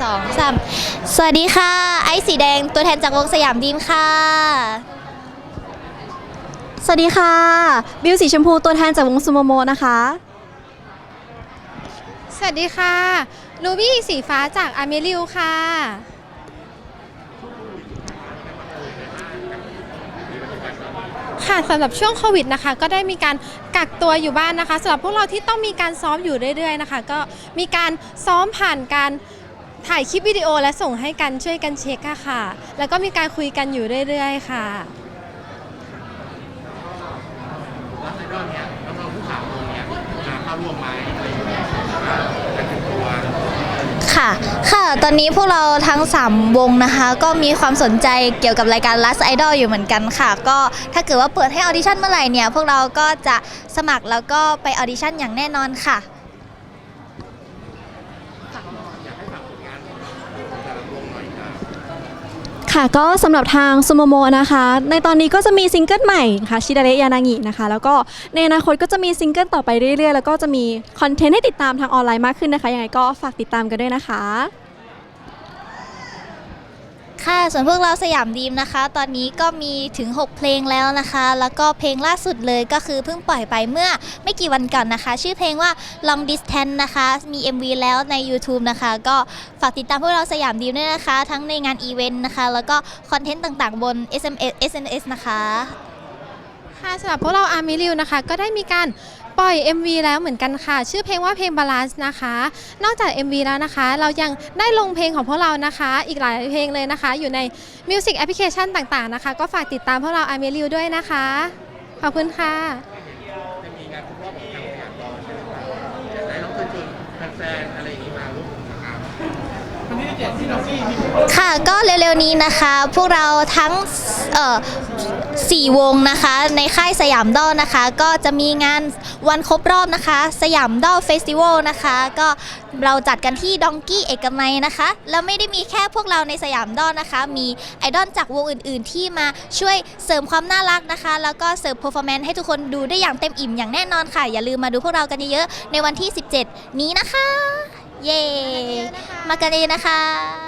สองสามสวัสดีค่ะ ไอซ์สีแดงตัวแทนจากวงสยามดีมค่ะ สวัสดีค่ะ บิวสีชมพูตัวแทนจากวงซูโมโมนะคะ สวัสดีค่ะ ลูบี้สีฟ้าจากอเมริวค่ะ ค่ะสำหรับช่วงโควิดนะคะ ก็ได้มีการกักตัวอยู่บ้านนะคะสำหรับพวกเราที่ต้องมีการซ้อมอยู่เรื่อยๆนะคะ ก็มีการซ้อมผ่านการ ถ่ายคลิปวิดีโอและส่งให้กันช่วยกันเช็คอะค่ะ แล้วก็มีการคุยกันอยู่เรื่อยๆ ค่ะ แล้วไอดอลเนี่ยน้องๆผู้ข่าววงเนี่ยมาเข้าร่วมไหมอะไรอย่างเงี้ยว่าการเป็นตัวค่ะ ค่ะ ตอนนี้พวกเราทั้ง 3 วงนะคะ ก็มีความสนใจเกี่ยวกับรายการ Last Idol อยู่เหมือนกันค่ะ ก็ถ้าเกิดว่าเปิดให้ออดิชั่นเมื่อไหร่เนี่ย พวกเราก็จะสมัครแล้วก็ไปออดิชั่นอย่างแน่นอนค่ะ ค่ะก็สำหรับทางซูโมโมนะคะ ในตอนนี้ก็จะมีซิงเกิลใหม่ค่ะชิดาเรยานางินะคะ แล้วก็ในอนาคตก็จะมีซิงเกิลต่อไปเรื่อยๆ แล้วก็จะมีคอนเทนต์ให้ติดตามทางออนไลน์มากขึ้นนะคะยังไงก็ฝากติดตามกันด้วยนะคะ ค่ะ ส่วนพวกเราสยามดีมนะคะ ตอนนี้ก็มีถึง 6 เพลงแล้วนะคะ แล้วก็เพลงล่าสุดเลยก็คือเพิ่งปล่อยไปเมื่อไม่กี่วันก่อนนะคะ ชื่อเพลงว่า Long Distance นะคะ มี MV แล้วใน YouTube นะคะ ก็ฝากติดตามพวกเราสยามดีมด้วยนะคะ ทั้งในงานอีเวนต์นะคะ แล้วก็คอนเทนต์ต่างๆบน SMS SNS นะคะ ค่ะสำหรับพวกเราอาร์มิริวนะคะ ก็ได้มีการ ปล่อย MV แล้วเหมือนกันค่ะ ชื่อเพลงว่าเพลง Balance นะคะ นอกจาก MV แล้วนะคะ เรายังได้ลงเพลงของพวกเรานะคะ อีกหลายเพลงเลยนะคะ อยู่ใน Music Application ต่างๆนะคะ ก็ฝากติดตามพวกเราอาร์มิริวด้วยนะคะ ขอบคุณค่ะจะมีงานครบรอของทางสยามดอใช่ไหมครับอยากให้น้องเชิญแฟนๆอะไรอย่างนี้มาร่วมนะครับวัน ค่ะก็เร็วๆนี้นะคะ พวกเราทั้งเอ่อสี่วงนะคะ ในค่ายสยามดอลนะคะ ก็จะมีงานวันครบรอบนะคะ สยามดอลเฟสติวัลนะคะ ก็เราจัดกันที่ดองกี้เอกมัยนะคะ แล้วไม่ได้มีแค่พวกเราในสยามดอลนะคะ มีไอดอลจากวงอื่นๆ ที่มาช่วยเสริมความน่ารักนะคะ แล้วก็เสริมเพอร์ฟอร์แมนซ์ให้ทุกคนดูได้อย่างเต็มอิ่มอย่างแน่นอนค่ะ อย่าลืมมาดูพวกเรากันเยอะๆในวันที่ 17 นี้นะคะ เย้มากันเองนะคะ